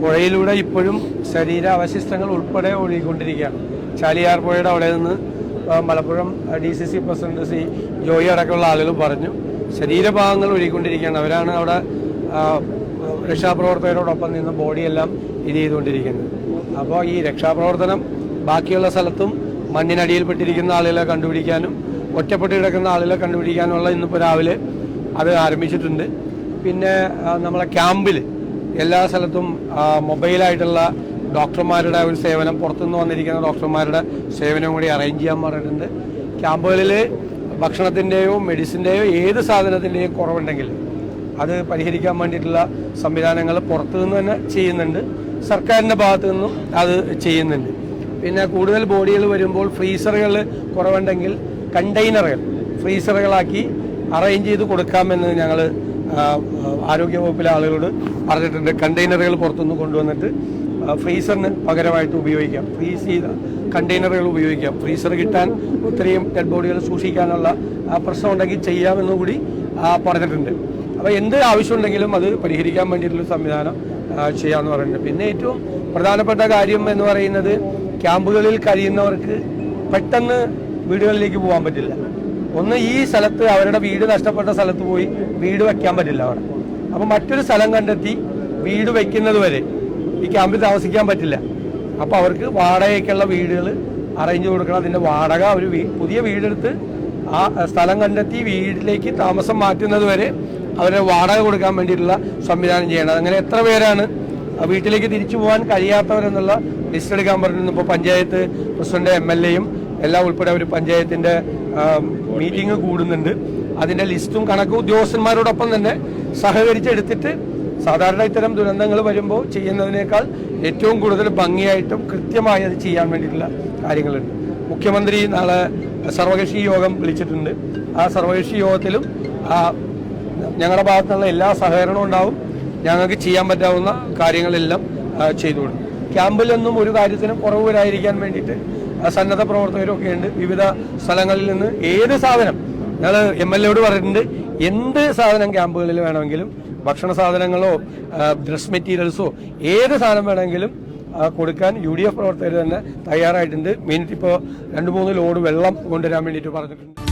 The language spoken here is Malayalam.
പുഴയിലൂടെ ഇപ്പോഴും ശരീര അവശിഷ്ടങ്ങൾ ഉൾപ്പെടെ ഒഴുകിക്കൊണ്ടിരിക്കുകയാണ്. ചാലിയാർ പുഴയുടെ അവിടെ നിന്ന് Malappuram D C C president C Joy അടക്കമുള്ള ആളുകൾ പറഞ്ഞു ശരീരഭാഗങ്ങൾ ഒഴുകിക്കൊണ്ടിരിക്കുകയാണ്. അവരാണ് അവിടെ രക്ഷാപ്രവർത്തകരോടൊപ്പം നിന്ന് ബോഡിയെല്ലാം ഇത് ചെയ്തുകൊണ്ടിരിക്കുന്നത്. അപ്പോൾ ഈ രക്ഷാപ്രവർത്തനം ബാക്കിയുള്ള സ്ഥലത്തും മണ്ണിനടിയിൽപ്പെട്ടിരിക്കുന്ന ആളുകളെ കണ്ടുപിടിക്കാനും ഒറ്റപ്പെട്ട് കിടക്കുന്ന ആളുകളെ കണ്ടുപിടിക്കാനുള്ള ഇന്നിപ്പോൾ രാവിലെ അത് ആരംഭിച്ചിട്ടുണ്ട്. പിന്നെ നമ്മളെ ക്യാമ്പിൽ എല്ലാ സ്ഥലത്തും മൊബൈലായിട്ടുള്ള ഡോക്ടർമാരുടെ ഒരു സേവനം പുറത്തുനിന്ന് വന്നിരിക്കുന്ന ഡോക്ടർമാരുടെ സേവനവും കൂടി അറേഞ്ച് ചെയ്യാൻ പറഞ്ഞിട്ടുണ്ട്. ക്യാമ്പുകളിൽ ഭക്ഷണത്തിന്റെയോ മെഡിസിന്റെയോ ഏത് സാധനത്തിന്റെയും കുറവുണ്ടെങ്കിൽ അത് പരിഹരിക്കാൻ വേണ്ടിയിട്ടുള്ള സംവിധാനങ്ങൾ പുറത്തു നിന്ന് തന്നെ ചെയ്യുന്നുണ്ട്. സർക്കാരിന്റെ ഭാഗത്തു നിന്നും അത് ചെയ്യുന്നുണ്ട്. പിന്നെ കൂടുതൽ ബോഡികൾ വരുമ്പോൾ ഫ്രീസറുകൾ കുറവുണ്ടെങ്കിൽ കണ്ടെയ്നറുകൾ ഫ്രീസറുകളാക്കി അറേഞ്ച് ചെയ്ത് കൊടുക്കാമെന്ന് ഞങ്ങൾ ആരോഗ്യവകുപ്പിലെ ആളുകളോട് പറഞ്ഞിട്ടുണ്ട്. കണ്ടെയ്നറുകൾ പുറത്തുനിന്ന് കൊണ്ടുവന്നിട്ട് ഫ്രീസറിന് പകരമായിട്ട് ഉപയോഗിക്കാം. ഫ്രീസ് ചെയ്ത കണ്ടെയ്നറുകൾ ഉപയോഗിക്കാം. ഫ്രീസർ കിട്ടാൻ ഒത്തിരിയും ഡെഡ് ബോഡികൾ സൂക്ഷിക്കാനുള്ള പ്രശ്നം ഉണ്ടെങ്കിൽ ചെയ്യാമെന്ന് കൂടി പറഞ്ഞിട്ടുണ്ട്. അപ്പോൾ എന്ത് ആവശ്യമുണ്ടെങ്കിലും അത് പരിഹരിക്കാൻ വേണ്ടിയിട്ടുള്ള സംവിധാനം ചെയ്യാമെന്ന് പറയുന്നുണ്ട് പിന്നെ ഏറ്റവും പ്രധാനപ്പെട്ട കാര്യം എന്ന് പറയുന്നത് ക്യാമ്പുകളിൽ കഴിയുന്നവർക്ക് പെട്ടെന്ന് വീടുകളിലേക്ക് പോകാൻ പറ്റില്ല. ഒന്ന് ഈ സ്ഥലത്ത് അവരുടെ വീട് നഷ്ടപ്പെട്ട സ്ഥലത്ത് പോയി വീട് വെക്കാൻ പറ്റില്ല അവിടെ. അപ്പൊ മറ്റൊരു സ്ഥലം കണ്ടെത്തി വീട് വെക്കുന്നത് വരെ ഈ ക്യാമ്പിൽ താമസിക്കാൻ പറ്റില്ല. അപ്പോൾ അവർക്ക് വാടകയ്ക്കുള്ള വീടുകൾ അറേഞ്ച് കൊടുക്കണം. അതിന്റെ വാടക അവർ പുതിയ വീടെടുത്ത് ആ സ്ഥലം കണ്ടെത്തി വീട്ടിലേക്ക് താമസം മാറ്റുന്നത് വരെ അവരെ വാടക കൊടുക്കാൻ വേണ്ടിയിട്ടുള്ള സംവിധാനം ചെയ്യണം. അങ്ങനെ എത്ര പേരാണ് വീട്ടിലേക്ക് തിരിച്ചു പോകാൻ കഴിയാത്തവരെന്നുള്ള ലിസ്റ്റ് എടുക്കാൻ പറഞ്ഞിരുന്നു. ഇപ്പോൾ പഞ്ചായത്ത് പ്രസിഡന്റ് എം എൽ എയും എല്ലാം ഉൾപ്പെടെ ഒരു പഞ്ചായത്തിന്റെ മീറ്റിംഗ് കൂടുന്നുണ്ട്. അതിന്റെ ലിസ്റ്റും കണക്കും ഉദ്യോഗസ്ഥന്മാരോടൊപ്പം തന്നെ സഹകരിച്ചെടുത്തിട്ട് സാധാരണ ഇത്തരം ദുരന്തങ്ങൾ വരുമ്പോൾ ചെയ്യുന്നതിനേക്കാൾ ഏറ്റവും കൂടുതൽ ഭംഗിയായിട്ടും കൃത്യമായി അത് ചെയ്യാൻ വേണ്ടിയിട്ടുള്ള കാര്യങ്ങളുണ്ട്. മുഖ്യമന്ത്രി നാളെ സർവകക്ഷി യോഗം വിളിച്ചിട്ടുണ്ട്. ആ സർവകക്ഷി യോഗത്തിലും ഞങ്ങളുടെ ഭാഗത്തുള്ള എല്ലാ സഹകരണവും ഉണ്ടാവും. ഞങ്ങൾക്ക് ചെയ്യാൻ പറ്റാവുന്ന കാര്യങ്ങളെല്ലാം ചെയ്തു കൊടുക്കും ക്യാമ്പിലൊന്നും ഒരു കാര്യത്തിനും കുറവ് വരാതിരിക്കാൻ വേണ്ടിയിട്ട് സന്നദ്ധ പ്രവർത്തകരും ഒക്കെ ഉണ്ട്. വിവിധ സ്ഥലങ്ങളിൽ നിന്ന് ഏത് സാധനം ഞങ്ങൾ എം എൽ എയോട് പറഞ്ഞിട്ടുണ്ട് എന്ത് സാധനം ക്യാമ്പുകളിൽ വേണമെങ്കിലും ഭക്ഷണ സാധനങ്ങളോ ഡ്രസ് മെറ്റീരിയൽസോ ഏത് സാധനം വേണമെങ്കിലും കൊടുക്കാൻ യു ഡി എഫ് പ്രവർത്തകർ തന്നെ തയ്യാറായിട്ടുണ്ട്. മീനിറ്റ് ഇപ്പോൾ രണ്ട് മൂന്ന് ലോഡ് വെള്ളം കൊണ്ടുവരാൻ വേണ്ടിയിട്ട് പറഞ്ഞിട്ടുണ്ട്.